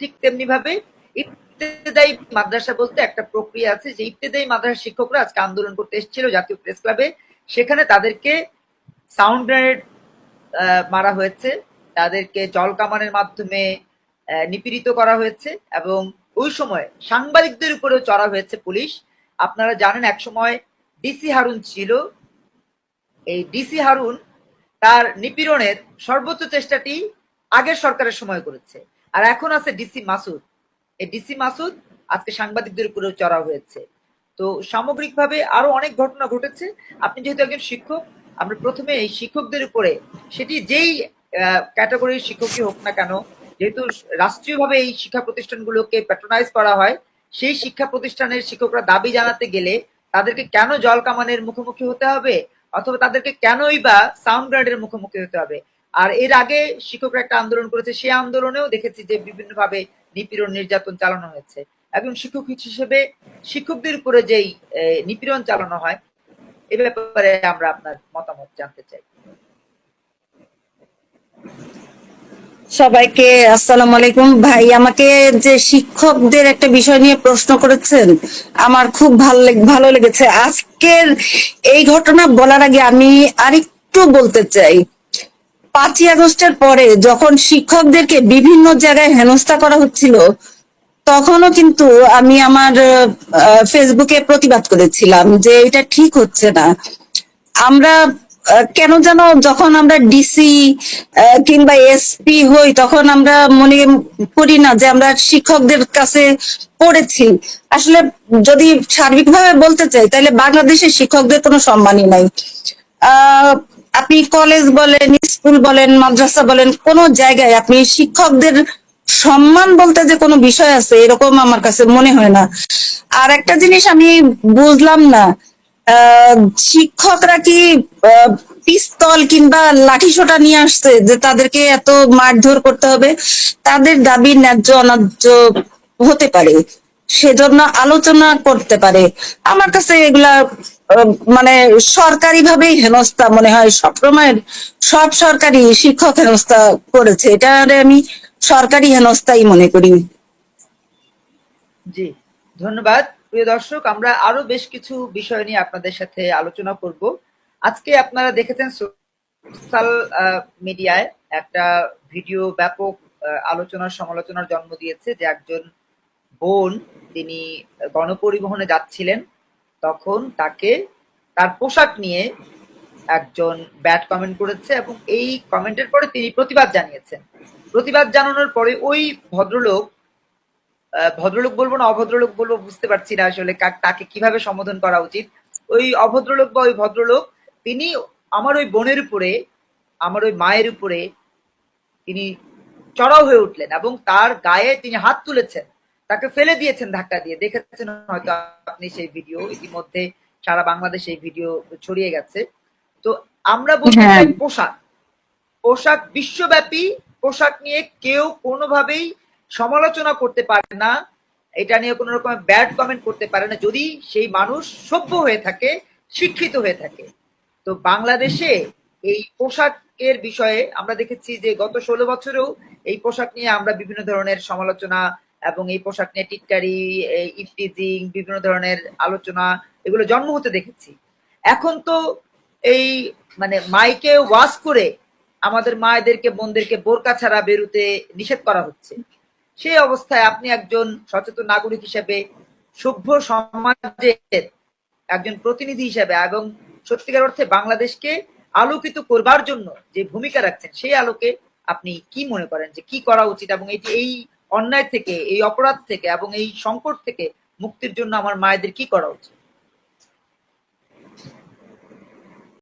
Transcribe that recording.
ঠিক তেমনি ভাবে ইবতেদায়ী মাদ্রাসা বলতে একটা প্রক্রিয়া আছে, যে ইবতেদায়ী মাদ্রাসা শিক্ষকরা আজকে আন্দোলন করতে এসেছিল জাতীয় প্রেস ক্লাবে। সেখানে তাদেরকে সাউন্ড গ্রেনেড মারা হয়েছে। তাদেরকে জল কামানের মাধ্যমে নিপীড়িত করা হয়েছে এবং ওই সময় সাংবাদিকদের উপরেও চড়া হয়েছে পুলিশ। আপনারা জানেন এক সময় ডিসি হারুন ছিল। এই ডিসি হারুন তার নিপীড়নের সর্বোচ্চ চেষ্টাটি আগের সরকারের সময় করেছে। আর এখন আছে ডিসি মাসুদ এই ডিসি মাসুদ আজকে সাংবাদিকদের উপরেও চড়া হয়েছে। তো সামগ্রিকভাবে আরও অনেক ঘটনা ঘটেছে। আপনি যেহেতু একজন শিক্ষক, আমরা প্রথমে এই শিক্ষকদের উপরে, সেটি যেই ক্যাটাগরির শিক্ষকই হোক না কেন, যেহেতু রাষ্ট্রীয়ভাবে এই শিক্ষা প্রতিষ্ঠানগুলোকে প্যাট্রোনাইজ করা হয়, সেই শিক্ষা প্রতিষ্ঠানের শিক্ষকরা দাবি জানাতে গেলে তাদেরকে কেন জল কামানের মুখোমুখি হতে হবে? অথবা তাদেরকে কেনই বা সাউন্ড গ্রেডের মুখোমুখি হতে হবে? আর এর আগে শিক্ষকরা একটা আন্দোলন করেছে সেই আন্দোলনেও দেখেছি যে বিভিন্নভাবে নিপীড়ন নির্যাতন চালানো হয়েছে। একজন শিক্ষক হিসেবে শিক্ষকদের উপরে যেই নিপীড়ন চালানো হয়, এ ব্যাপারে আমরা আপনার মতামত জানতে চাই। সবাইকে আসসালামু আলাইকুম। ভাই, আমাকে যে শিক্ষকদের একটা বিষয় নিয়ে প্রশ্ন করেছেন, আমার খুব ভালো ভালো লেগেছে। আজকের এই ঘটনা বলার আগে আমি আরেকটু বলতে চাই। পাঁচই আগস্টের পরে যখন শিক্ষকদেরকে বিভিন্ন জায়গায় হেনস্থা করা হচ্ছিল তখনও কিন্তু আমি আমার ফেসবুকে প্রতিবাদ করেছিলাম যে এটা ঠিক হচ্ছে না। আমরা কেন যেন যখন আমরা ডিসি কিংবা এসপি হই তখন আমরা মনে করি না যে আমরা শিক্ষকদের কাছে পড়েছি। আসলে যদি সার্বিকভাবে বলতে চাই তাহলে বাংলাদেশের শিক্ষকদের কোনো সম্মানই নাই। আহ, আপনি কলেজ বলেন স্কুল বলেন, মাদ্রাসা বলেন, কোন জায়গায় আপনি শিক্ষকদের সম্মান বলতে যে কোনো বিষয় আছে, এরকম আমার কাছে মনে হয় না। আর একটা জিনিস আমি বুঝলাম না শিক্ষকরা কি পিস্তল কিংবা লাঠি সোটা নিয়ে আসছে যে তাদেরকে এত মারধর করতে হবে? তাদের দাবি ন্যায্য অন্যায্য হতে পারে। সেজন্য আলোচনা করতে পারে। আমার কাছে এগুলা মানে সরকারি ভাবেই হেনস্থা মনে হয়। সবসময় সব সরকারি শিক্ষক হেনস্থা করেছে। এটা আমি সরকারি হেনস্থাই মনে করি। জি ধন্যবাদ। প্রিয় দর্শক আমরা আরও বেশ কিছু বিষয় নিয়ে আপনাদের সাথে আলোচনা করব। আজকে আপনারা দেখেছেন সোশ্যাল মিডিয়ায় একটা ভিডিও ব্যাপক আহ, আলোচনার সমালোচনার জন্ম দিয়েছে যে একজন বোন তিনি গণপরিবহনে যাচ্ছিলেন, তখন তাকে তার পোশাক নিয়ে একজন ব্যাড কমেন্ট করেছে এবং এই কমেন্টের পরে তিনি প্রতিবাদ জানিয়েছেন। প্রতিবাদ জানানোর পরে ওই ভদ্রলোক ভদ্রলোক বলব না, অভদ্রলোক বলব, বুঝতে পারছি না আসলে তাকে কীভাবে সম্বোধন করা উচিত। ওই অভদ্রলোক বা ওই ভদ্রলোক, তিনি আমার ওই বোনের উপরে, আমার ওই মায়ের উপরে তিনি চড়াও হয়ে উঠলেন এবং তার গায়ে তিনি হাত তুলেছেন। তাকে ফেলে দিয়েছেন ধাক্কা দিয়ে। দেখেছেন হয়তো আপনি সেই ভিডিও ইতিমধ্যে সারা বাংলাদেশে এই ভিডিও ছড়িয়ে গেছে। তো আমরা বলতে হ্যাঁ। চাই পোশাক। পোশাক বিশ্বব্যাপী পোশাক নিয়ে কেউ কোনোভাবেই সমালোচনা করতে পারে না। এটা নিয়ে কোনো রকম ব্যাড কমেন্ট করতে পারে না। যদি সেই মানুষ সভ্য হয়ে থাকে শিক্ষিত হয়ে থাকে। তো বাংলাদেশে এই পোশাকের বিষয়ে আমরা দেখেছি যে গত ষোলো বছরেও এই পোশাক নিয়ে আমরা বিভিন্ন ধরনের সমালোচনা এবং এই পোশাক নিয়ে টিটকারি ইফটিজিং, বিভিন্ন ধরনের আলোচনা, এগুলো জন্ম হতে দেখেছি। এখন তো এই মানে মাইকে ওয়াশ করে আমাদের মায়েদেরকে, বোনদেরকে বোরকা ছাড়া বেরুতে নিষেধ করা হচ্ছে। সেই অবস্থায় আপনি একজন সচেতন নাগরিক হিসেবে সভ্য সমাজের একজন প্রতিনিধি হিসেবে এবং সত্যিকার অর্থে বাংলাদেশকে আলোকিত করবার জন্য যে ভূমিকা রাখছেন, সেই আলোকে আপনি কি মনে করেন যে কি করা উচিত এবং এটি এই অন্যায় থেকে, এই অপরাধ থেকে এবং এই সংকট থেকে মুক্তির জন্য আমার মায়েদের কি করা উচিত?